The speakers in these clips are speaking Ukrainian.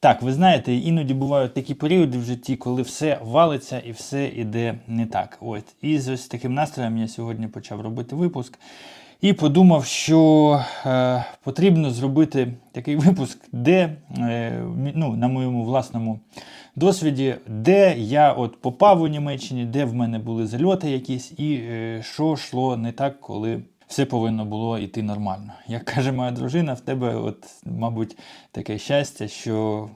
Так, ви знаєте, іноді бувають такі періоди в житті, коли все валиться і все іде не так. От. І з ось таким настроєм я сьогодні почав робити випуск. І подумав, що е, потрібно зробити такий випуск, де, е, ну, на моєму власному досвіді, де я от попав у Німеччині, де в мене були зальоти якісь, і е, що йшло не так, коли все повинно було йти нормально. Як каже моя дружина, в тебе, от, мабуть, таке щастя, що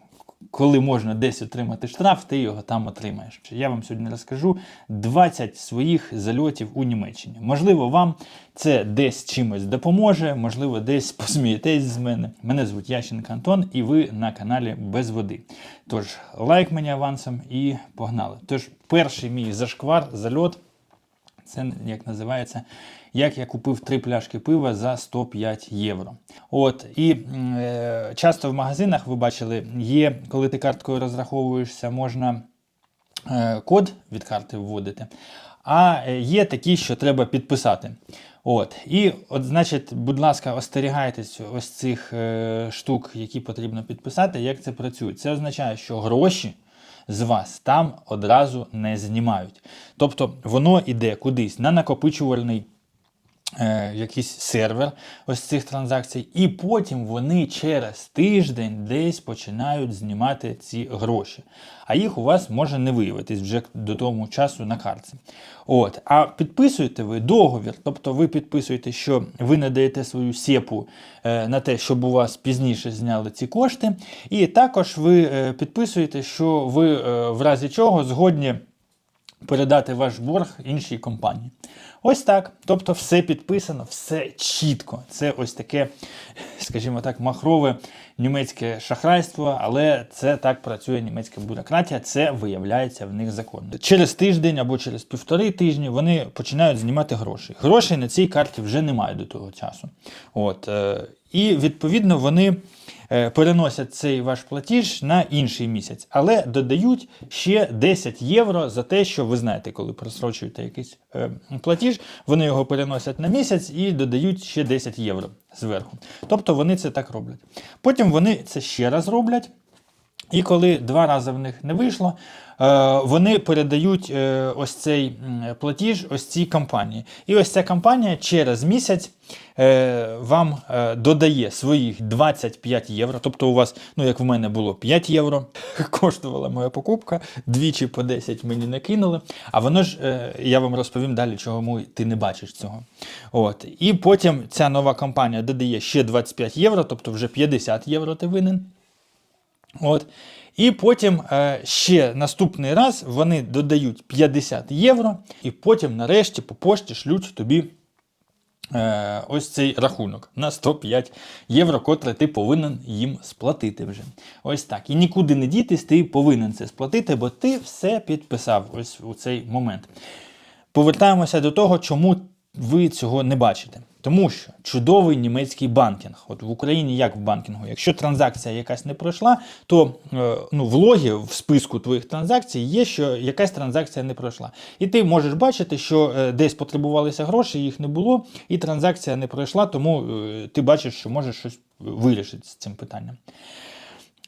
коли можна десь отримати штраф, ти його там отримаєш. Я вам сьогодні розкажу 20 своїх зальотів у Німеччині. Можливо, вам це десь чимось допоможе, можливо, десь посмієтесь з мене. Мене звуть Ященко Антон, і ви на каналі Без води. Тож, лайк мені авансом і погнали. Тож, перший мій зашквар, зальот. Це як називається, як я купив три пляшки пива за 105 євро. От і е, часто в магазинах ви бачили, є, коли ти карткою розраховуєшся, можна е, код від карти вводити. А е, є такі, що треба підписати. От. І, от, значить, будь ласка, остерігайтесь ось цих е, штук, які потрібно підписати. Як це працює? Це означає, що гроші з вас там одразу не знімають. Тобто воно йде кудись на накопичувальний якийсь сервер ось цих транзакцій, і потім вони через тиждень десь починають знімати ці гроші. А їх у вас може не виявитись вже до того часу на картці. От. А підписуєте ви договір, тобто ви підписуєте, що ви надаєте свою сепу е, на те, щоб у вас пізніше зняли ці кошти. І також ви е, підписуєте, що ви е, в разі чого згодні передати ваш борг іншій компанії. Ось так. Тобто все підписано, все чітко. Це ось таке, скажімо так, махрове німецьке шахрайство, але це так працює німецька бюрократія, це виявляється в них законно. Через тиждень або через півтори тижні вони починають знімати гроші. Грошей на цій карті вже немає до того часу. От, е, і відповідно вони переносять цей ваш платіж на інший місяць, але додають ще 10 євро за те, що ви знаєте, коли просрочуєте якийсь е, платіж, вони його переносять на місяць і додають ще 10 євро зверху. Тобто вони це так роблять. Потім вони це ще раз роблять. І коли два рази в них не вийшло, е, вони передають е, ось цей платіж ось цій компанії. І ось ця компанія через місяць е, вам додає своїх 25 євро. Тобто у вас, ну як в мене було 5 євро, коштувала моя покупка, двічі по 10 мені накинули. А воно ж, я вам розповім далі, чому ти не бачиш цього. От. І потім ця нова компанія додає ще 25 євро, тобто вже 50 євро ти винен. От. І потім е, ще наступний раз вони додають 50 євро, і потім, нарешті, по пошті шлють тобі е, ось цей рахунок на 105 євро, котре ти повинен їм сплатити вже. Ось так. І нікуди не дітись, ти повинен це сплатити, бо ти все підписав ось у цей момент. Повертаємося до того, чому ви цього не бачите. Тому що чудовий німецький банкінг. От в Україні як в банкінгу, якщо транзакція якась не пройшла, то е, ну, в логі, в списку твоїх транзакцій є, що якась транзакція не пройшла. І ти можеш бачити, що е, десь потребувалися гроші, їх не було, і транзакція не пройшла, тому е, ти бачиш, що можеш щось вирішити з цим питанням.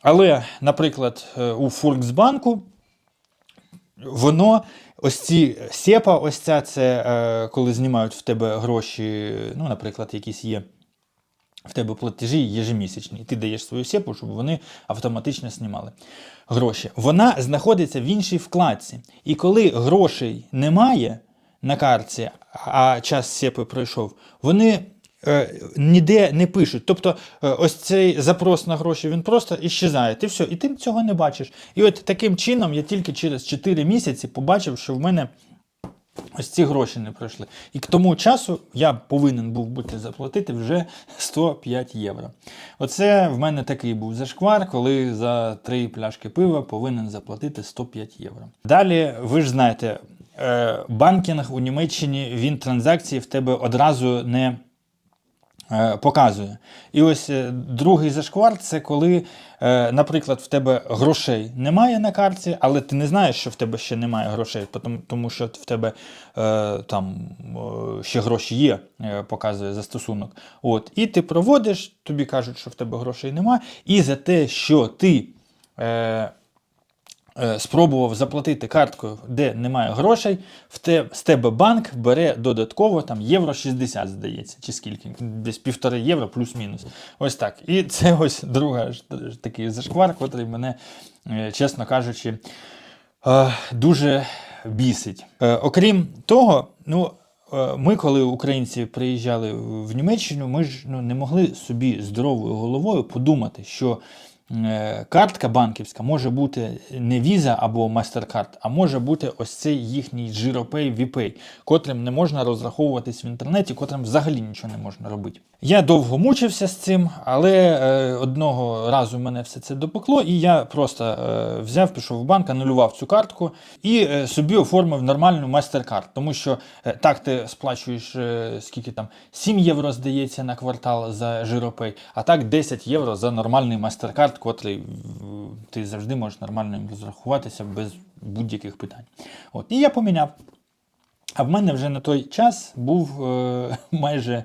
Але, наприклад, у Фольксбанку воно ось ці сепа, ось ця це е, коли знімають в тебе гроші, ну, наприклад, якісь є. В тебе платежі єжемісячні, і ти даєш свою сепу, щоб вони автоматично знімали гроші. Вона знаходиться в іншій вкладці. І коли грошей немає на картці, а час сепи пройшов, вони ніде не пишуть. Тобто е, ось цей запрос на гроші він просто іщезає. Ти все, і ти цього не бачиш. І от таким чином я тільки через 4 місяці побачив, що в мене ось ці гроші не пройшли. І к тому часу я повинен був бути заплатити вже 105 євро. Оце в мене такий був зашквар, коли за три пляшки пива повинен заплатити 105 євро. Далі, ви ж знаєте, е, банкінг у Німеччині він транзакції в тебе одразу не е, показує. І ось е, другий зашквар це коли, е, наприклад, в тебе грошей немає на картці, але ти не знаєш, що в тебе ще немає грошей, тому, що в тебе е, там е, ще гроші є, е, показує застосунок. От, і ти проводиш, тобі кажуть, що в тебе грошей немає, і за те, що ти е, е, спробував заплатити карткою, де немає грошей, в те, з тебе банк бере додатково там євро 60, здається, чи скільки, десь півтори євро плюс-мінус. Ось так. І це ось друга такий зашквар, котрий мене, е, чесно кажучи, е, дуже бісить. Е, Окрім того, ну. е, Ми, коли українці приїжджали в Німеччину, ми ж ну, не могли собі здоровою головою подумати, що е, картка банківська може бути не Visa або MasterCard, а може бути ось цей їхній GiroPay, VPay, котрим не можна розраховуватись в інтернеті, котрим взагалі нічого не можна робити. Я довго мучився з цим, але е, одного разу мене все це допекло, і я просто е, взяв, пішов в банк, анулював цю картку і е, собі оформив нормальну MasterCard, тому що е, так ти сплачуєш е, скільки там 7 євро, здається, на квартал за GiroPay, а так 10 євро за нормальний MasterCard, котрий ти завжди можеш нормально розрахуватися без будь-яких питань. От. І я поміняв. А в мене вже на той час був е, майже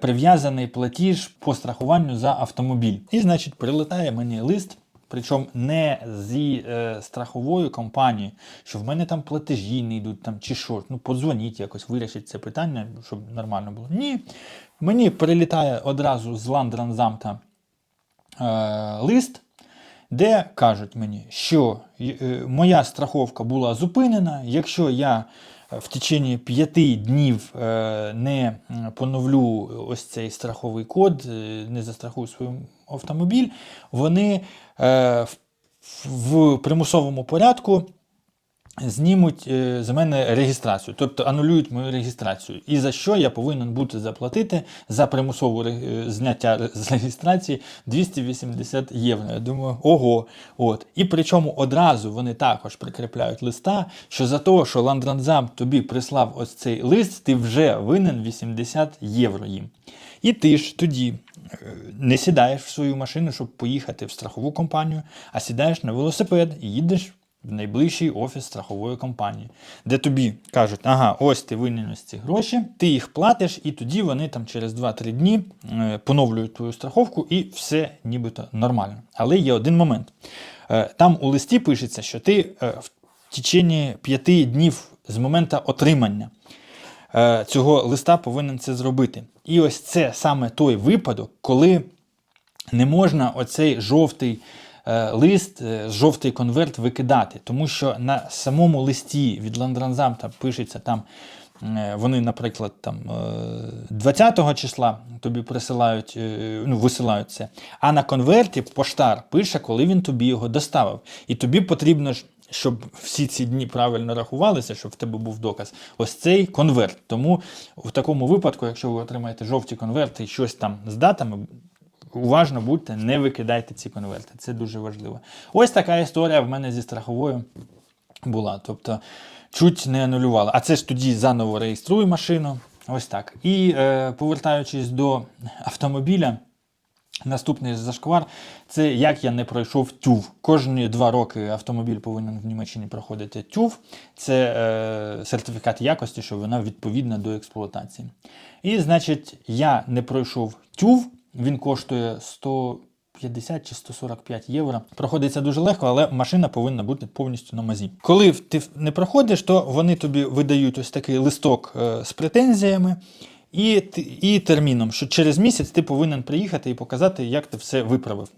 прив'язаний платіж по страхуванню за автомобіль. І, значить, прилетає мені лист. Причому не зі е, страховою компанією, що в мене там платежі не йдуть там, чи що. Ну, подзвоніть якось, вирішіть це питання, щоб нормально було. Ні. Мені прилітає одразу з Ландранзамта е, лист, де кажуть мені, що е, моя страховка була зупинена, якщо я е, в течение п'яти днів е, не поновлю ось цей страховий код, е, не застрахую свій автомобіль, вони е, в, в примусовому порядку знімуть е, з мене реєстрацію, тобто анулюють мою реєстрацію. І за що я повинен бути заплатити за примусове зняття з реєстрації 280 євро. Я думаю, ого. От. І причому одразу вони також прикріпляють листа, що за те, що Ландранзам тобі прислав ось цей лист, ти вже винен 80 євро їм. І ти ж тоді е, не сідаєш в свою машину, щоб поїхати в страхову компанію, а сідаєш на велосипед і їдеш в найближчий офіс страхової компанії, де тобі кажуть, ага, ось ти винен ці гроші, ти їх платиш, і тоді вони там через 2-3 дні е, поновлюють твою страховку і все нібито нормально. Але є один момент. Е, Там у листі пишеться, що ти е, в течение 5 днів з моменту отримання цього листа повинен це зробити. І ось це саме той випадок, коли не можна оцей жовтий лист, е, жовтий конверт викидати, тому що на самому листі від Ландранзамта пишеться там. е, Вони, наприклад, там е, 20-го числа тобі присилають, е, ну, висилають це. А на конверті поштар пише, коли він тобі його доставив. І тобі потрібно щоб всі ці дні правильно рахувалися, щоб в тебе був доказ. Ось цей конверт. Тому в такому випадку, якщо ви отримаєте жовті конверти і щось там з датами, уважно будьте, не викидайте ці конверти. Це дуже важливо. Ось така історія в мене зі страховою була. Тобто, чуть не анулювала. А це ж тоді заново реєструю машину. Ось так. І е, повертаючись до автомобіля. Наступний зашквар це як я не пройшов тюв. Кожні два роки автомобіль повинен в Німеччині проходити тюв. Це е, сертифікат якості, що вона відповідна до експлуатації. І, значить, я не пройшов тюв, він коштує 150 чи 145 євро. Проходиться дуже легко, але машина повинна бути повністю на мазі. Коли ти не проходиш, то вони тобі видають ось такий листок е, з претензіями. І, і терміном, що через місяць ти повинен приїхати і показати, як ти все виправив.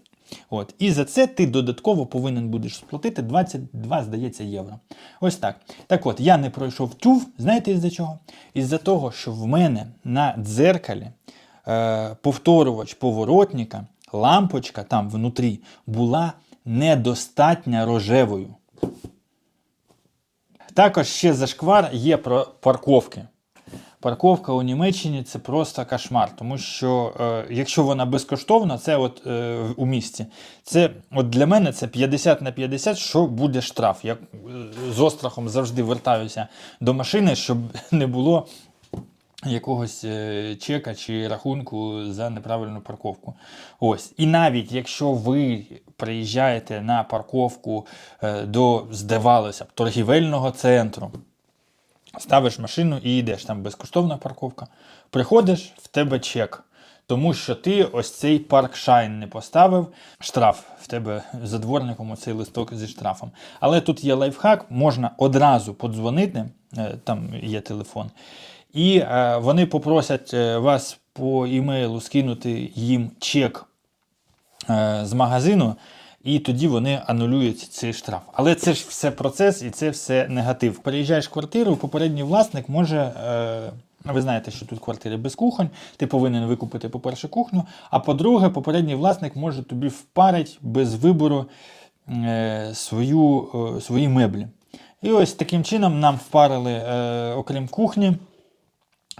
От. І за це ти додатково повинен будеш сплатити 22, здається, євро. Ось так. Так от, я не пройшов тюв, знаєте із-за чого? Із-за того, що в мене на дзеркалі повторювач поворотника, лампочка там внутрі була недостатньо рожевою. Також ще зашквар є про парковки. Парковка у Німеччині це просто кошмар, тому що е, якщо вона безкоштовна, це от е, у місті, це от для мене це 50 на 50, що буде штраф. Я е, з острахом завжди вертаюся до машини, щоб не було якогось е, чека чи рахунку за неправильну парковку. Ось. І навіть якщо ви приїжджаєте на парковку е, до, здавалося б, торгівельного центру, ставиш машину і йдеш, там безкоштовна парковка. Приходиш, в тебе чек. тому що ти ось цей паркшайн не поставив. Штраф в тебе за дворником оцей листок зі штрафом. Але тут є лайфхак, можна одразу подзвонити, е, там є телефон, і е, вони попросять е, вас по імейлу скинути їм чек е, з магазину, і тоді вони анулюють цей штраф. Але це ж все процес і це все негатив. Переїжджаєш в квартиру, попередній власник може. Ви знаєте, що тут квартири без кухонь, ти повинен викупити, по-перше, кухню, а по-друге, попередній власник може тобі впарить без вибору е, свою, е, свої меблі. І ось таким чином нам впарили, е, окрім кухні,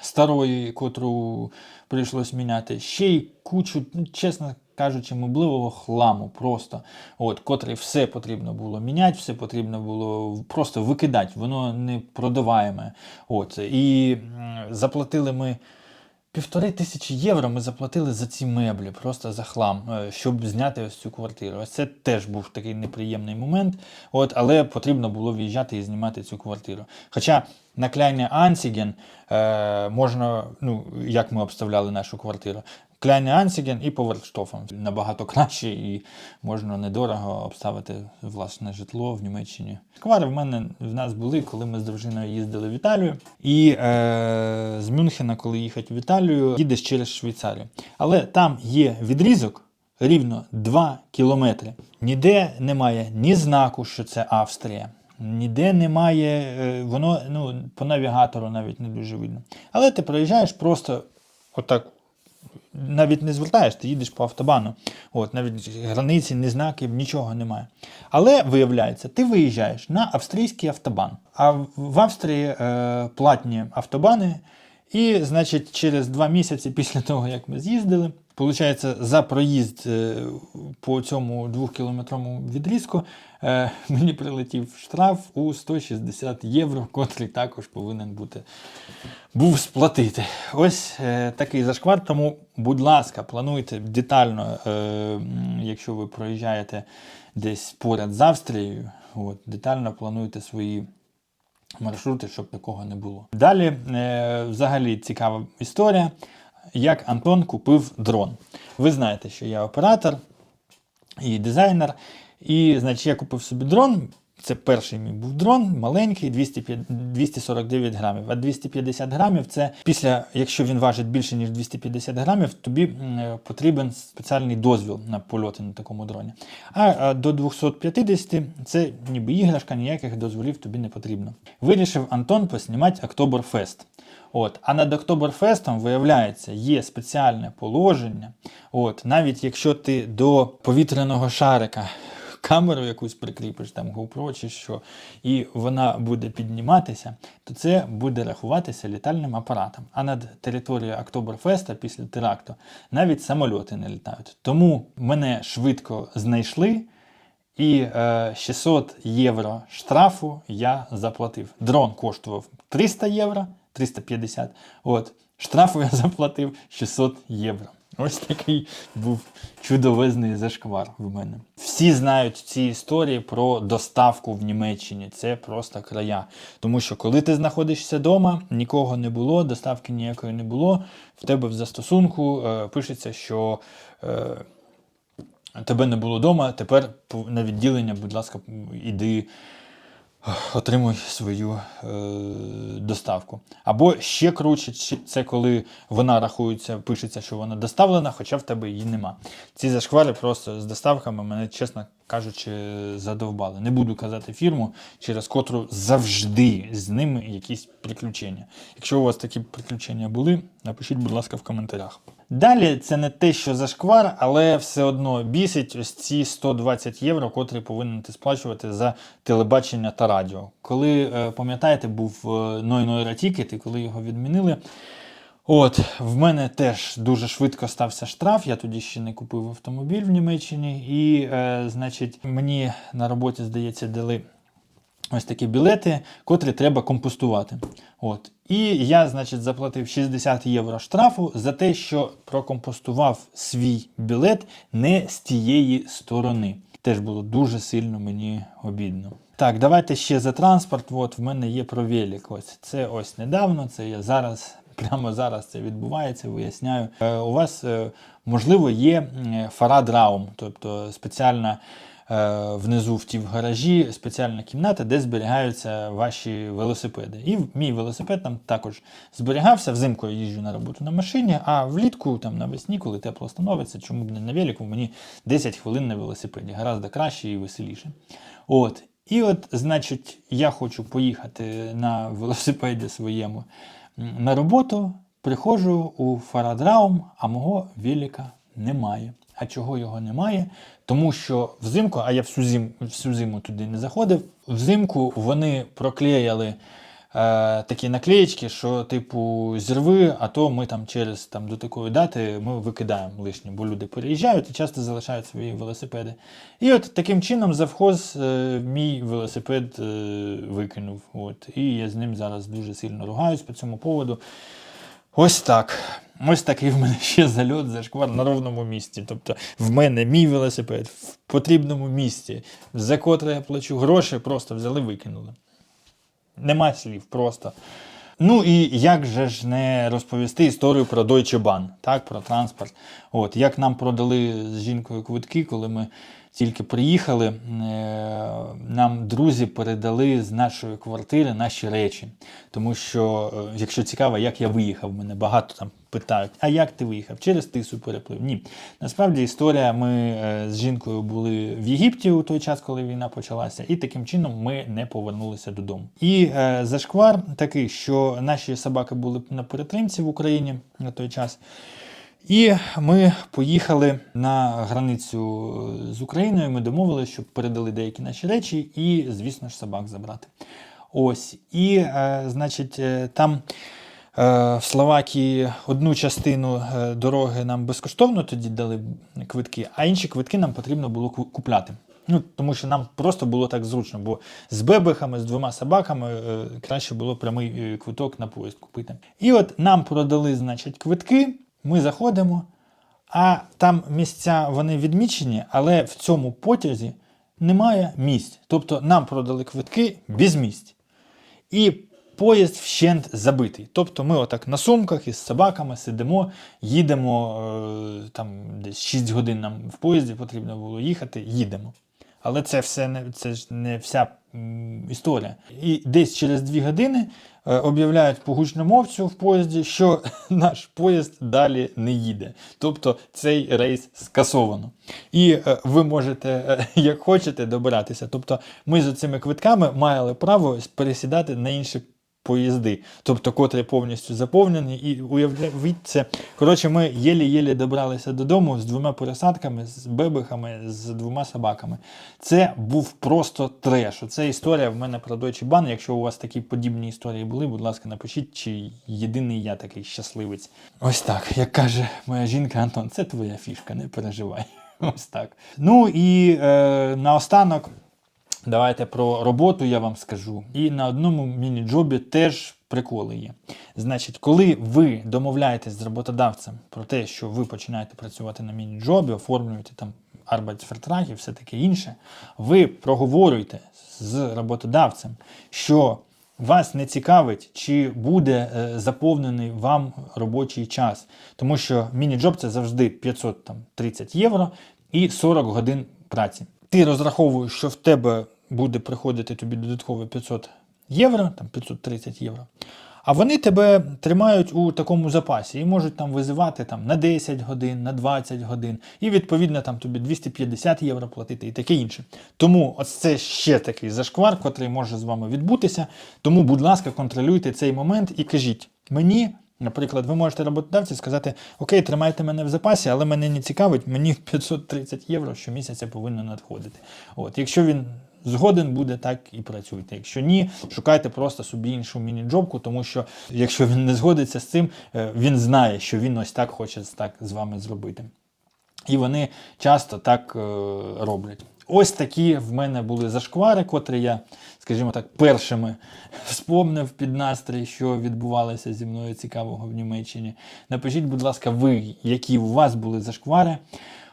старої, котру прийшлось міняти, ще й кучу, ну, чесно кажучи, мобливого хламу просто, от, котрий все потрібно було міняти, все потрібно було просто викидати, воно не продаваєме. От, і заплатили ми. Півтори тисячі євро ми заплатили за ці меблі, просто за хлам, е, щоб зняти ось цю квартиру. Ось це теж був такий неприємний момент, от, але потрібно було в'їжджати і знімати цю квартиру. Хоча на Кляйне Ансіген е, можна, ну, як ми обставляли нашу квартиру, Кляйне Ансіген і Поверштофом набагато краще і можна недорого обставити власне житло в Німеччині. Сквари в мене в нас були, коли ми з дружиною їздили в Італію. І е, з Мюнхена, коли їхати в Італію, їдеш через Швейцарію. Але там є відрізок рівно 2 кілометри. Ніде немає ні знаку, що це Австрія. Ніде немає, е, воно ну, по навігатору навіть не дуже видно. Але ти проїжджаєш просто отак навіть не звертаєш, ти їдеш по автобану. От, навіть границі, ні знаків, нічого немає. Але виявляється, ти виїжджаєш на австрійський автобан. А в- Австрії е, платні автобани. І, значить, через два місяці після того, як ми з'їздили, виходить, за проїзд е, по цьому двохкілометровому відрізку е, мені прилетів штраф у 160 євро, котрий також повинен бути був сплатити. Ось е, такий зашквар. Тому, будь ласка, плануйте детально, якщо ви проїжджаєте десь поряд з Австрією, от, детально плануйте свої маршрути, щоб такого не було. Далі, взагалі, цікава історія, як Антон купив дрон. Ви знаєте, що я оператор і дизайнер. І, значить, я купив собі дрон. Це перший мій був дрон, маленький, 249 грамів. А 250 грамів це після, якщо він важить більше, ніж 250 грамів, тобі е, потрібен спеціальний дозвіл на польоти на такому дроні. А, до 250 це ніби іграшка, ніяких дозволів тобі не потрібно. Вирішив Антон поснімати Октоберфест. От, а над Октоберфестом, виявляється, є спеціальне положення. От, навіть якщо ти до повітряного шарика камеру якусь прикріпиш, там GoPro чи що, і вона буде підніматися, то це буде рахуватися літальним апаратом. А над територією Октоберфеста після теракту навіть самольоти не літають. Тому мене швидко знайшли. І е, 600 євро штрафу я заплатив. Дрон коштував 300 євро, 350. От, штрафу я заплатив 600 євро. Ось такий був чудовезний зашквар в мене. Всі знають ці історії про доставку в Німеччині. Це просто края. Тому що коли ти знаходишся вдома, нікого не було, доставки ніякої не було. В тебе в застосунку е, пишеться, що. Е, Тебе не було вдома, тепер на відділення, будь ласка, іди отримуй свою е, доставку. Або ще круче, це коли вона рахується, пишеться, що вона доставлена, хоча в тебе її нема. Ці зашквари просто з доставками мене, чесно кажучи, задовбали. Не буду казати фірму, через котру завжди з ними якісь приключення. Якщо у вас такі приключення були, напишіть, будь ласка, в коментарях. Далі це не те, що зашквар, але все одно бісить ось ці 120 євро, котрі повинен ти сплачувати за телебачення та радіо. Коли, е, пам'ятаєте, був Ной Ной Ратікет, і коли його відмінили. От, в мене теж дуже швидко стався штраф. Я тоді ще не купив автомобіль в Німеччині, і, е, значить, мені на роботі, здається, дали ось такі білети, котрі треба компостувати. От. І я, значить, заплатив 60 євро штрафу за те, що прокомпостував свій білет не з тієї сторони. Теж було дуже сильно мені обідно. Так, давайте ще за транспорт. От в мене є про велик. Ось це ось недавно. Це я зараз прямо зараз це відбувається, виясняю. Е, У вас, е, можливо, є фарад-раум, тобто спеціальна е, внизу в ті в гаражі спеціальна кімната, де зберігаються ваші велосипеди. І мій велосипед там також зберігався. Взимку я їжджу на роботу на машині, а влітку, там навесні, коли тепло становиться, чому б не на велику, мені 10 хвилин на велосипеді. Гораздо краще і веселіше. От. І от, значить, я хочу поїхати на велосипеді своєму на роботу, приходжу у Фарадраум, а мого Віліка немає. А чого його немає? Тому що взимку, а я всю зиму, всю зиму туди не заходив, взимку вони проклеяли такі наклеєчки, що, типу, зірви, а то ми там через там, до такої дати ми викидаємо лишнє, бо люди переїжджають і часто залишають свої велосипеди. І от таким чином завхоз е, мій велосипед е, викинув. От. І я з ним зараз дуже сильно ругаюсь по цьому поводу. Ось так. Ось такий в мене ще зальот зашквар на ровному місці. Тобто в мене мій велосипед в потрібному місці, за котре я плачу гроші, просто взяли викинули. Нема слів, просто. Ну і як же ж не розповісти історію про Deutsche Bahn, так, про транспорт. От, як нам продали з жінкою квитки, коли ми тільки приїхали, е, нам друзі передали з нашої квартири наші речі. Тому що, е, якщо цікаво, як я виїхав, мене багато там питають, а як ти виїхав? Через тису переплив? Ні. Насправді історія, ми е, з жінкою були в Єгипті у той час, коли війна почалася, і таким чином ми не повернулися додому. І зашквар такий, що наші собаки були на перетримці в Україні на той час. І ми поїхали на границю з Україною. Ми домовилися, щоб передали деякі наші речі, і, звісно ж, собак забрати. Ось. І, е, значить, е, там. Е, В Словакії одну частину е, дороги нам безкоштовно тоді дали квитки, а інші квитки нам потрібно було купляти. Ну, тому що нам просто було так зручно, бо з бебехами, з двома собаками е, краще було прямий е, квиток на поїзд купити. І от нам продали, значить, квитки, ми заходимо, а там місця вони відмічені, але в цьому потязі немає місць. Тобто нам продали квитки без місць. І поїзд вщент забитий. Тобто ми отак на сумках із собаками сидимо, їдемо е, там десь 6 годин нам в поїзді потрібно було їхати, їдемо. Але це все не це ж не вся історія. І десь через дві години е, об'являють по гучномовцю в поїзді, що наш поїзд далі не їде. Тобто цей рейс скасовано. І е, ви можете, е, як хочете, добиратися. Тобто ми з цими квитками мали право пересідати на інші поїзди, тобто котрі повністю заповнені, і уявіть це. Коротше, ми єлі-єлі добралися додому з двома пересадками, з бебехами, з двома собаками. Це був просто треш. Це історія в мене про Deutsche Bahn. Якщо у вас такі подібні історії були, будь ласка, напишіть, чи єдиний я такий щасливець. Ось так, як каже моя жінка Антон, це твоя фішка, не переживай. Ось так. Ну і е, наостанок. Давайте про роботу я вам скажу. І на одному міні-джобі теж приколи є. Значить, коли ви домовляєтесь з роботодавцем про те, що ви починаєте працювати на міні-джобі, оформлюєте там Arbeitsvertrag і все таке інше, ви проговорюєте з роботодавцем, що вас не цікавить, чи буде е, заповнений вам робочий час. Тому що міні-джоб це завжди 530 євро і 40 годин праці. Ти розраховуєш, що в тебе буде приходити тобі додатково 500 євро, там 530 євро. А вони тебе тримають у такому запасі і можуть там визивати там, на 10 годин, на 20 годин, і відповідно там тобі 250 євро платити і таке інше. Тому ось це ще такий зашквар, котрий може з вами відбутися. Тому, будь ласка, контролюйте цей момент і кажіть мені. Наприклад, ви можете роботодавці сказати: Окей, тримайте мене в запасі, але мене не цікавить, мені 530 євро щомісяця повинно надходити. От, якщо він згоден буде, так і працюйте. Якщо ні, шукайте просто собі іншу міні-джобку, тому що якщо він не згодиться з цим, е, він знає, що він ось так хоче так з вами зробити. І вони часто так е, роблять. Ось такі в мене були зашквари, котрі я, скажімо так, першими вспомнив під настрій, що відбувалося зі мною цікавого в Німеччині. Напишіть, будь ласка, ви, які у вас були зашквари,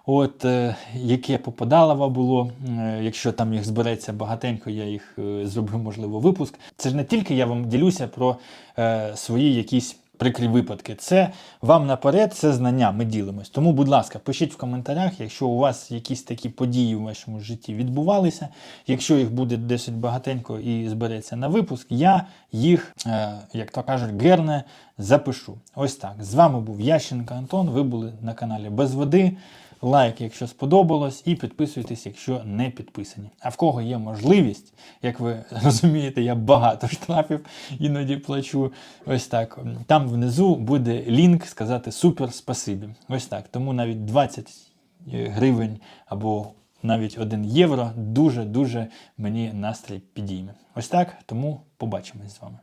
от е, яке попадалово було. Е, якщо там їх збереться багатенько, я їх е, зроблю, можливо, випуск. Це ж не тільки я вам ділюся про е, свої якісь прикрі випадки. Це вам наперед, це знання, ми ділимось. Тому, будь ласка, пишіть в коментарях, якщо у вас якісь такі події в вашому житті відбувалися. Якщо їх буде досить багатенько і збереться на випуск, я їх, е, як то кажуть, герне запишу. Ось так. З вами був Ященко Антон. Ви були на каналі Без Води. Лайк, якщо сподобалось, і підписуйтесь, якщо не підписані. А в кого є можливість, як ви розумієте, я багато штрафів іноді плачу. Ось так. Там внизу буде лінк сказати супер спасибі. Ось так. Тому навіть 20 гривень або навіть 1 євро дуже-дуже мені настрій підійме. Ось так. Тому побачимось з вами.